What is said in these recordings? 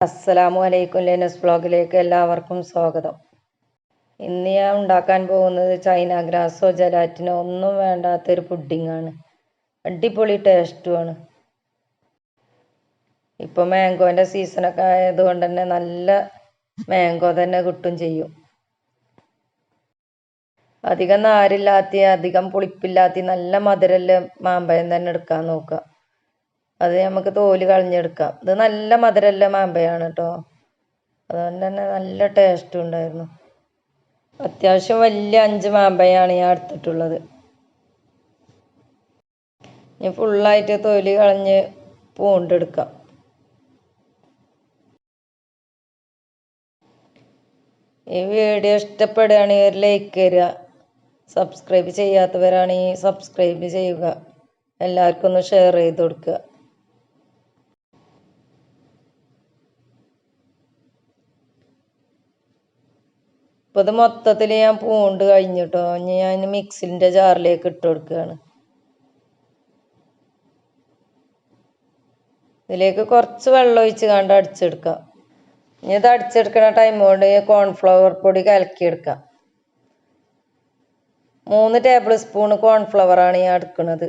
അസ്സലാമു അലൈക്കും ലെനസ് ബ്ലോഗിലേക്ക് എല്ലാവർക്കും സ്വാഗതം. ഇന്ന് ഞാൻ ഉണ്ടാക്കാൻ പോകുന്നത് ചൈന ഗ്രാസോ ജലാറ്റിനോ ഒന്നും വേണ്ടാത്തൊരു ആണ്. അടിപൊളി ടേസ്റ്റുമാണ് ഇപ്പോൾ മാംഗോന്റെ സീസണൊക്കെ ആയതുകൊണ്ട് തന്നെ നല്ല മാംഗോ തന്നെ കിട്ടും ചെയ്യും. അധികം നാരില്ലാത്ത അധികം പുളിപ്പില്ലാത്ത നല്ല മധുരമുള്ള മാമ്പഴം തന്നെ എടുക്കാൻ നോക്കുക. അത് നമുക്ക് തോൽ കളഞ്ഞെടുക്കാം. ഇത് നല്ല മധുരമുള്ള മാമ്പഴമാണ് കേട്ടോ അതുകൊണ്ട് തന്നെ നല്ല ടേസ്റ്റും ഉണ്ടായിരുന്നു. അത്യാവശ്യം വലിയ അഞ്ച് മാമ്പഴമാണ് ഞാൻ എടുത്തിട്ടുള്ളത്. ഇനി ഫുള്ളായിട്ട് തൊലി കളഞ്ഞ് പൂണ്ടെടുക്കാം. ഈ വീഡിയോ ഇഷ്ടപ്പെടുകയാണെങ്കിൽ ഒരു ലൈക്ക് തരിക. സബ്സ്ക്രൈബ് ചെയ്യാത്തവരാണെങ്കിൽ സബ്സ്ക്രൈബ് ചെയ്യുക. എല്ലാവർക്കും ഒന്ന് ഷെയർ ചെയ്ത് കൊടുക്കുക. ഇപ്പോൾ ഇത് മൊത്തത്തിൽ ഞാൻ പൂണ്ട് കഴിഞ്ഞിട്ടോ ഇനി ഞാൻ മിക്സിന്റെ ജാറിലേക്ക് ഇട്ട് കൊടുക്കുകയാണ് ഇതിലേക്ക് കുറച്ച് വെള്ളം ഒഴിച്ച് കണ്ട് അടിച്ചെടുക്കാം. ഇനി ഇത് അടിച്ചെടുക്കുന്ന ടൈം കൊണ്ട് കോൺഫ്ലവർ പൊടി കലക്കിയെടുക്കാം. മൂന്ന് ടേബിൾ സ്പൂൺ കോൺഫ്ലവർ ആണ് ഞാൻ എടുക്കുന്നത്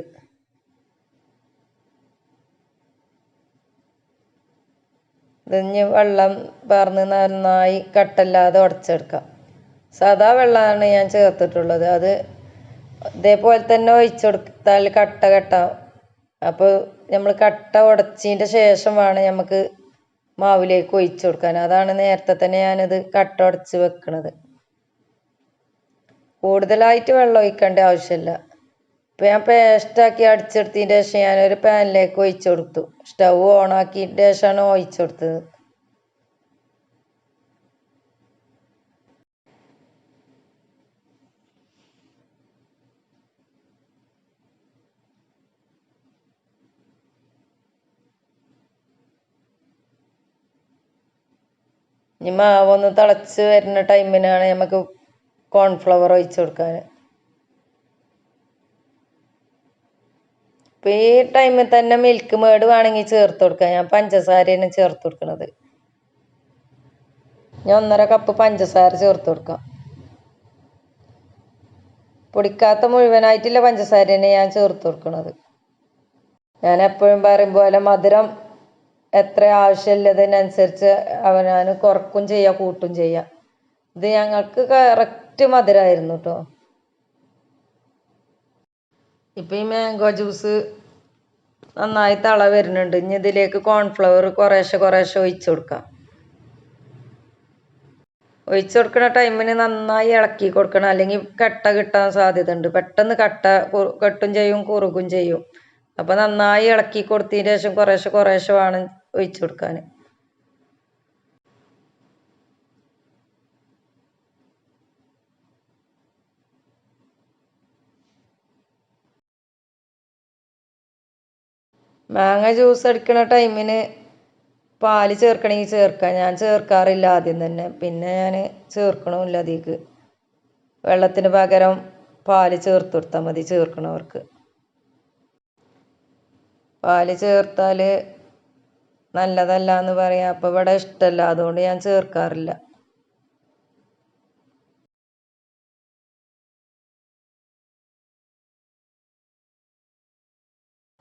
ഇതിഞ്ഞ് വെള്ളം പറഞ്ഞ് നന്നായി കട്ടല്ലാതെ ഉടച്ചെടുക്കാം. സാധാ വെള്ളമാണ് ഞാൻ ചേർത്തിട്ടുള്ളത്. അത് ഇതേപോലെ തന്നെ ഒഴിച്ചു കൊടുത്താൽ കട്ട കട്ട. അപ്പോൾ നമ്മൾ കട്ട ഉടച്ചതിന്റെ ശേഷം വേണം നമുക്ക് മാവിലേക്ക് ഒഴിച്ചു കൊടുക്കാൻ. അതാണ് നേരത്തെ തന്നെ ഞാനത് കട്ട ഉടച്ച് വെക്കണത്. കൂടുതലായിട്ട് വെള്ളം ഒഴിക്കേണ്ട ആവശ്യമില്ല. ഇപ്പം ഞാൻ പേസ്റ്റാക്കി അടിച്ചെടുത്തതിന്റെ ശേഷം ഞാനൊരു പാനിലേക്ക് ഒഴിച്ചു കൊടുത്തു. സ്റ്റൗ ഓണാക്കിയതിന്റെ ശേഷമാണ് ഒഴിച്ചു കൊടുത്തത്. ഇനി മാവൊന്ന് തിളച്ച് വരുന്ന ടൈമിനാണ് നമുക്ക് കോൺഫ്ലവർ ഒഴിച്ച് കൊടുക്കാൻ. ഇപ്പം ഈ ടൈമിൽ തന്നെ മിൽക്ക് മേട് വേണമെങ്കിൽ ചേർത്ത് കൊടുക്കാം. ഞാൻ പഞ്ചസാരയാണ് ചേർത്ത് കൊടുക്കണത്. ഞാൻ ഒന്നര കപ്പ് പഞ്ചസാര ചേർത്ത് കൊടുക്കാം. പൊടിക്കാത്ത മുഴുവനായിട്ടുള്ള പഞ്ചസാരയാണ് ഞാൻ ചേർത്ത് കൊടുക്കുന്നത് ഞാൻ എപ്പോഴും പറയും പോലെ മധുരം എത്ര ആവശ്യമുള്ളതിനനുസരിച്ച് അവനവന് കുറക്കും ചെയ്യുക കൂട്ടും ചെയ്യുക ഇത് ഞങ്ങൾക്ക് കറക്റ്റ് മധുരമായിരുന്നു കേട്ടോ ഇപ്പം ഈ മാംഗോ ജ്യൂസ് നന്നായി തള വരുന്നുണ്ട്. ഇനി ഇതിലേക്ക് കോൺഫ്ലവർ കുറേശ്ശെ കുറേശ്ശെ ഒഴിച്ചു കൊടുക്കാം. ഒഴിച്ചു കൊടുക്കുന്ന ടൈമിന് നന്നായി ഇളക്കി കൊടുക്കണം. അല്ലെങ്കിൽ കട്ട കിട്ടാൻ സാധ്യത ഉണ്ട് പെട്ടെന്ന് കട്ട കെട്ടും ചെയ്യും കുറുകും ചെയ്യും. അപ്പോൾ നന്നായി ഇളക്കി കൊടുത്തതിന് ശേഷം കുറേശ്ശെ കുറേശ്ശെ വേണം ഒഴിച്ചു കൊടുക്കാൻ മാങ്ങ ജ്യൂസ് അടിക്കണ ടൈമിന് പാൽ ചേർക്കണമെങ്കിൽ ചേർക്കാം. ഞാൻ ചേർക്കാറില്ല ആദ്യം തന്നെ. പിന്നെ ഞാൻ ചേർക്കണമില്ല അതിലേക്ക് വെള്ളത്തിന് പകരം പാൽ ചേർത്ത് കൊടുത്താൽ മതി ചേർക്കണവർക്ക്. പാൽ ചേർത്താൽ നല്ലതല്ല എന്ന് പറയാം. അപ്പോൾ ഇവിടെ ഇഷ്ടമല്ല അതുകൊണ്ട് ഞാൻ ചേർക്കാറില്ല.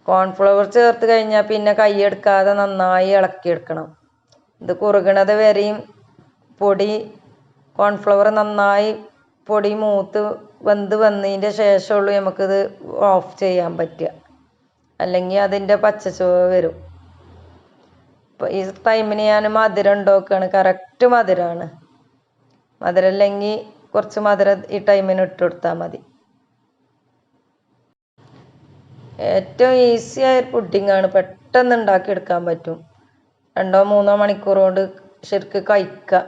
കോൺഫ്ലവർ ചേർത്ത് കഴിഞ്ഞാൽ പിന്നെ കൈയെടുക്കാതെ നന്നായി ഇളക്കിയെടുക്കണം ഇത് കുറുകണത് വരെയും പൊടി കോൺഫ്ലവർ നന്നായി പൊടി മൂത്ത് വെന്ത് വന്നതിന്റെ ശേഷമുള്ളൂ നമുക്കിത് ഓഫ് ചെയ്യാൻ പറ്റുക. അല്ലെങ്കിൽ അതിന്റെ പച്ചച്ചുവ വരും. ഇപ്പോൾ ഈ ടൈമിന് ഞാൻ മധുരം ഉണ്ടാക്കുകയാണ് കറക്റ്റ് മധുരമാണ് മധുരം അല്ലെങ്കിൽ കുറച്ച് മധുരം ഈ ടൈമിന് ഇട്ട് കൊടുത്താൽ മതി. ഏറ്റവും ഈസി ആയ പുഡിങ്ങാണ് പെട്ടെന്ന് ഉണ്ടാക്കിയെടുക്കാൻ പറ്റും. രണ്ടോ മൂന്നോ മണിക്കൂർ കൊണ്ട് ശരിക്ക് കഴിക്കുക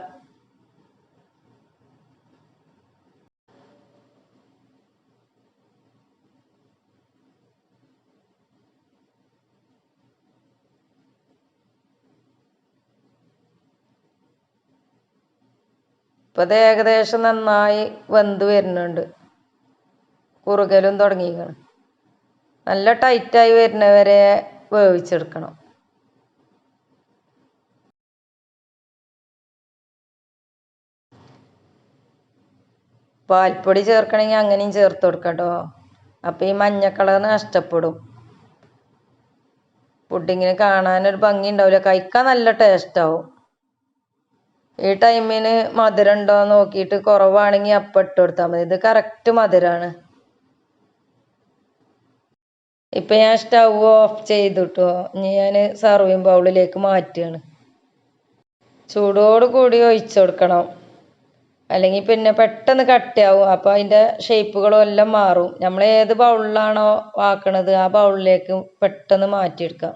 ഇപ്പോൾ ഏകദേശം നന്നായി വെന്ത് വരുന്നുണ്ട്. കുറുകലും തുടങ്ങിയിരിക്കണം. നല്ല ടൈറ്റായി വരുന്നവരെ വേവിച്ചെടുക്കണം. പാൽപ്പൊടി ചേർക്കണമെങ്കിൽ അങ്ങനെയും ചേർത്ത് കൊടുക്കട്ടോ. അപ്പൊ അപ്പോൾ ഈ മഞ്ഞ കളർ നഷ്ടപ്പെടും. പുഡിങ്ങിന് കാണാനൊരു ഭംഗി ഉണ്ടാവില്ല കഴിക്കാൻ നല്ല ടേസ്റ്റാവും ഈ ടൈമിന് മധുരം ഉണ്ടോ നോക്കിയിട്ട് കുറവാണെങ്കിൽ അപ്പം ഇട്ട് കൊടുത്താൽ മതി. ഇത് കറക്റ്റ് മധുരമാണ് ഇപ്പം ഞാൻ സ്റ്റൗ ഓഫ് ചെയ്തിട്ടോ. ഇനി ഞാൻ സർവിങ് ബൗളിലേക്ക് മാറ്റുകയാണ്. ചൂടോട് കൂടി ഒഴിച്ചു കൊടുക്കണം. അല്ലെങ്കിൽ പിന്നെ പെട്ടെന്ന് കട്ടിയാവും. അപ്പോൾ അതിന്റെ ഷേപ്പുകളും എല്ലാം മാറും. നമ്മൾ ഏത് ബൗളിലാണോ ആക്കണത് ആ ബൗളിലേക്ക് പെട്ടെന്ന് മാറ്റിയെടുക്കാം.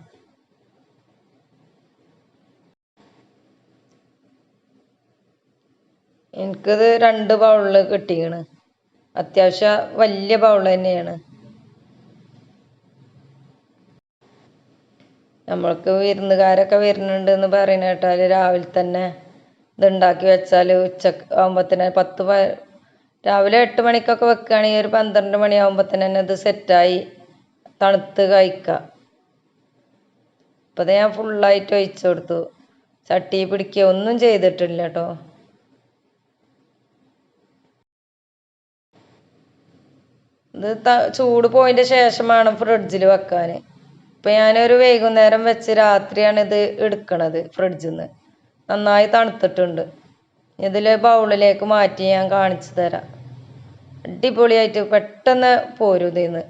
എനിക്കിത് രണ്ട് ബൗളിൽ കിട്ടിയാണ് അത്യാവശ്യം വലിയ ബൗൾ തന്നെയാണ്. നമ്മൾക്ക് വിരുന്നുകാരൊക്കെ വരുന്നുണ്ട് എന്ന് പറയുന്ന കേട്ടാൽ രാവിലെ തന്നെ ഇതുണ്ടാക്കി വെച്ചാൽ ഉച്ചയ്ക്ക് ആകുമ്പോഴത്തേന് പത്ത് രാവിലെ എട്ട് മണിക്കൊക്കെ വെക്കുകയാണെങ്കിൽ ഒരു പന്ത്രണ്ട് മണിയാകുമ്പോൾ തന്നെ ഇത് സെറ്റായി തണുത്ത് കഴിക്കാം ഇപ്പം ഞാൻ ഫുള്ളായിട്ട് ഒഴിച്ചു കൊടുത്തു. ചട്ടി പിടിക്കുക ഒന്നും ചെയ്തിട്ടില്ല കേട്ടോ. ഇത് ചൂട് പോയതിന്റെ ശേഷമാണ് ഫ്രിഡ്ജിൽ വെക്കാൻ ഇപ്പം ഞാനൊരു വൈകുന്നേരം വെച്ച് രാത്രിയാണ് ഇത് എടുക്കണത് ഫ്രിഡ്ജിൽ നിന്ന് നന്നായി തണുത്തിട്ടുണ്ട്. ഇതിൽ ബൗളിലേക്ക് മാറ്റി ഞാൻ കാണിച്ചു തരാം. അടിപൊളിയായിട്ട് പെട്ടെന്ന് പോരും ഇതിന്ന്.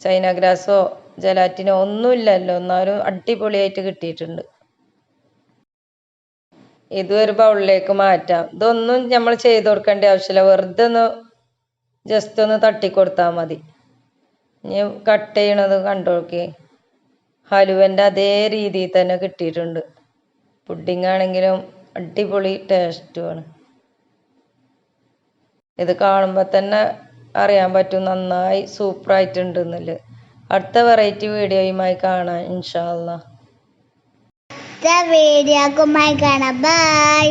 ചൈന ഗ്രാസോ ജലാറ്റിനോ ഒന്നുമില്ലല്ലോ. എന്നാലും അടിപൊളിയായിട്ട് കിട്ടിയിട്ടുണ്ട്. ഇത് ഒരു ബൗളിലേക്ക് മാറ്റാം. ഇതൊന്നും നമ്മൾ ചെയ്ത് കൊടുക്കേണ്ട ആവശ്യമില്ല. വെറുതെ ഒന്ന് ജസ്റ്റ് ഒന്ന് തട്ടിക്കൊടുത്താൽ മതി. ഇനി കട്ട് ചെയ്യണത് കണ്ടോക്കി ഹലുവന്റെ അതേ രീതിയിൽ തന്നെ കിട്ടിയിട്ടുണ്ട്. പുഡിംഗ് ആണെങ്കിലും അടിപൊളി ടേസ്റ്റുമാണ് ഇത് കാണുമ്പോൾ തന്നെ അറിയാൻ പറ്റും നന്നായി സൂപ്പറായിട്ടുണ്ട് എന്നുള്ളത് അടുത്ത വെറൈറ്റി വീഡിയോയുമായി കാണാം ഇൻഷാ അള്ളാ. അടുത്ത വീഡിയോക്കുമായി കാണാം. ബൈ